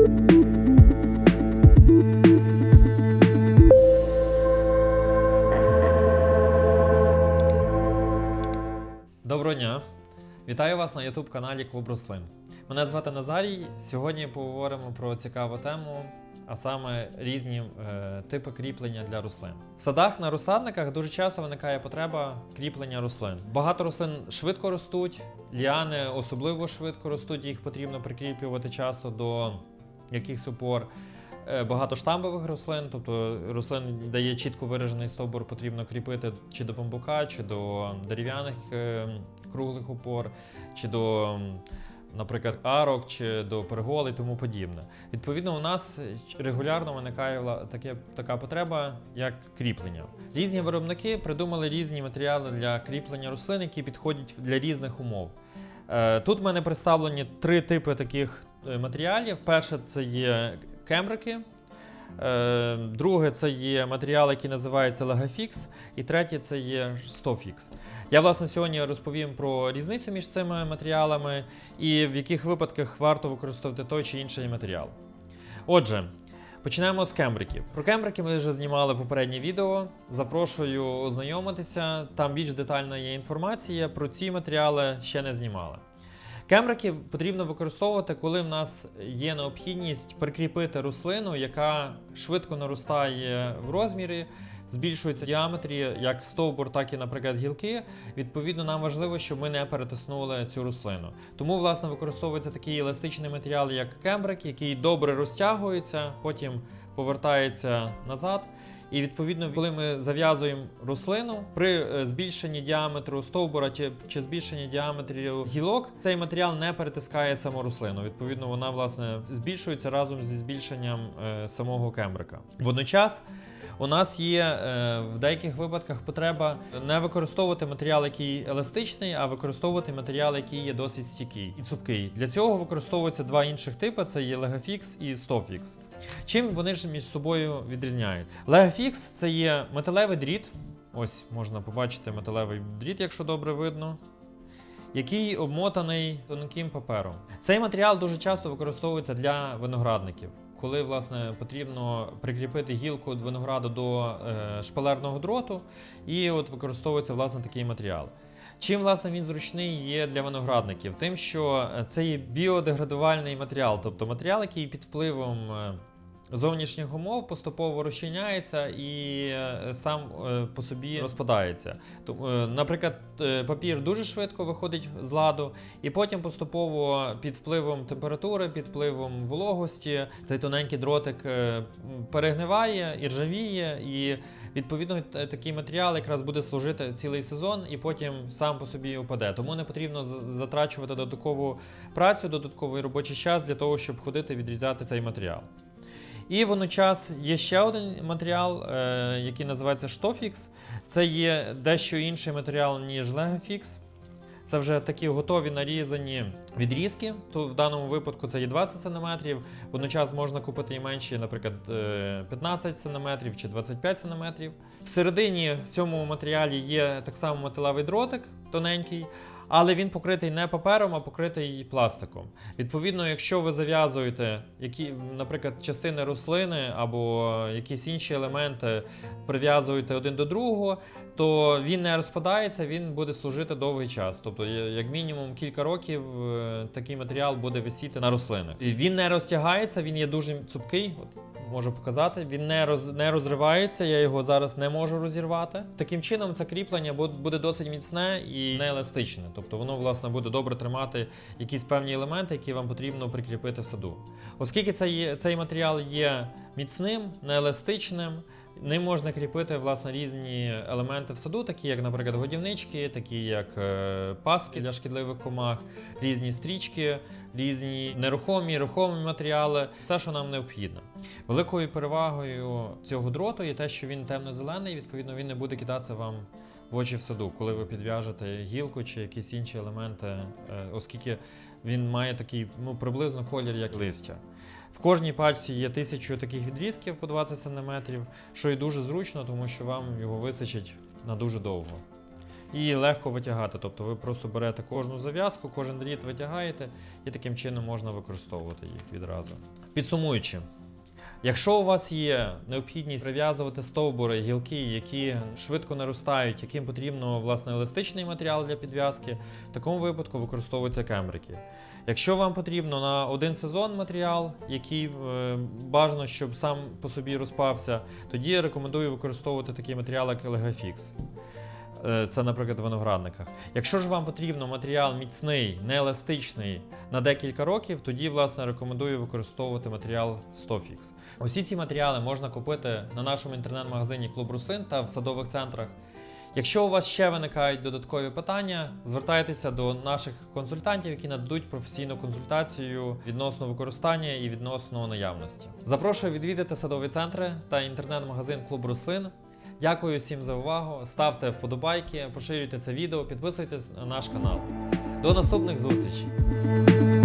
Доброго дня! Вітаю вас на youtube каналі Клуб Рослин. Мене звати Назарій. Сьогодні поговоримо про цікаву тему, а саме різні е, типи кріплення для рослин. В садах на розсадниках дуже часто виникає потреба кріплення рослин. Багато рослин швидко ростуть, ліани особливо швидко ростуть, їх потрібно прикріплювати часто до якихось опор. Е, Багато штамбових рослин, тобто рослин де є чітко виражений стовбур, потрібно кріпити чи до бамбука, чи до дерев'яних е, круглих опор, чи до, наприклад, арок, чи до пергол і тому подібне. Відповідно, у нас регулярно виникає таке, така потреба, як кріплення. Різні виробники придумали різні матеріали для кріплення рослин, які підходять для різних умов. Е, Тут в мене представлені три типи таких матеріалів. Перше це є кембрики. Е, Друге це є матеріал, який називається Legafix. І третє це є Stofix. Я власне сьогодні розповім про різницю між цими матеріалами і в яких випадках варто використовувати той чи інший матеріал. Отже, починаємо з кембриків. Про кембрики ми вже знімали попереднє відео. Запрошую ознайомитися. Там більш детальна є інформація. Про ці матеріали ще не знімали. Кембрики потрібно використовувати, коли в нас є необхідність прикріпити рослину, яка швидко наростає в розмірі, збільшується діаметрі, як стовбур, так і, наприклад, гілки. Відповідно, нам важливо, щоб ми не перетиснули цю рослину. Тому, власне, використовується такий еластичний матеріал, як кембрик, який добре розтягується, потім повертається назад. І відповідно, коли ми зав'язуємо рослину при е, збільшенні діаметру стовбура чи, чи збільшенні діаметрів гілок, цей матеріал не перетискає саму рослину. Відповідно, вона власне збільшується разом зі збільшенням е, самого кембрика. Водночас. У нас є е, в деяких випадках потреба не використовувати матеріал, який еластичний, а використовувати матеріал, який є досить стійкий і цупкий. Для цього використовуються два інших типи: це є Legafix і Stofix. Чим вони ж між собою відрізняються? Legafix – це є металевий дріт. Ось можна побачити металевий дріт, якщо добре видно. Який обмотаний тонким папером. Цей матеріал дуже часто використовується для виноградників, коли власне потрібно прикріпити гілку винограду до е, шпалерного дроту, і от використовується власне такий матеріал. Чим власне він зручний є для виноградників? Тим, що е, це є біодеградувальний матеріал, тобто матеріал, який під впливом е, зовнішніх умов поступово розчиняється і е, сам е, по собі розпадається. Е, Наприклад, папір дуже швидко виходить з ладу, і потім поступово під впливом температури, під впливом вологості, цей тоненький дротик перегниває і ржавіє, і відповідно такий матеріал якраз буде служити цілий сезон і потім сам по собі упаде. Тому не потрібно затрачувати додаткову працю, додатковий робочий час для того, щоб ходити відрізати цей матеріал. І водночас є ще один матеріал, е, який називається Stofix. Це є дещо інший матеріал, ніж Legafix. Це вже такі готові нарізані відрізки. То в даному випадку це є 20 см. Водночас можна купити і менші, наприклад, е, 15 см чи 25 см. Всередині в цьому матеріалі є так само металевий дротик тоненький. Але він покритий не папером, а покритий пластиком. Відповідно, якщо ви зав'язуєте які, наприклад, частини рослини або якісь інші елементи прив'язуєте один до другого, то він не розпадається, він буде служити довгий час. Тобто, як мінімум кілька років е, такий матеріал буде висіти на рослинах. Він не розтягається, він є дуже цупкий. Можу показати. Він не роз не розривається. Я його зараз не можу розірвати. Таким чином, це кріплення буде досить міцне і не еластичне. Тобто воно власне буде добре тримати якісь певні елементи, які вам потрібно прикріпити в саду. Оскільки цей, цей матеріал є міцним, нееластичним. Ним можна кріпити власне різні елементи в саду, такі як, наприклад, годівнички, такі як е, пастки для шкідливих комах, різні стрічки, різні нерухомі, рухомі матеріали, все, що нам необхідно. Великою перевагою цього дроту є те, що він темно-зелений, відповідно, він не буде кидатися вам в очі в саду, коли ви підв'яжете гілку чи якісь інші елементи, е, оскільки він має такий ну, приблизно колір, як листя. В кожній пачці є тисячу таких відрізків по 20 см, що і дуже зручно, тому що вам його вистачить на дуже довго. І легко витягати. Тобто ви просто берете кожну зав'язку, кожен дріт витягаєте, і таким чином можна використовувати їх відразу. Підсумуючи, якщо у вас є необхідність прив'язувати стовбури, гілки, які швидко наростають, яким потрібно власне еластичний матеріал для підв'язки, в такому випадку використовуйте кембрики. Якщо вам потрібно на один сезон матеріал, який е, бажано, щоб сам по собі розпався, тоді я рекомендую використовувати такий матеріал, як Legafix. Е, Це, наприклад, в виноградниках. Якщо ж вам потрібно матеріал міцний, нееластичний на декілька років, тоді власне рекомендую використовувати матеріал Stofix. Усі ці матеріали можна купити на нашому інтернет-магазині Клуб Русин та в садових центрах. Якщо у вас ще виникають додаткові питання, звертайтеся до наших консультантів, які нададуть професійну консультацію відносно використання і відносно наявності. Запрошую відвідати садові центри та інтернет-магазин Клуб Рослин. Дякую всім за увагу. Ставте вподобайки, поширюйте це відео, підписуйтесь на наш канал. До наступних зустрічей!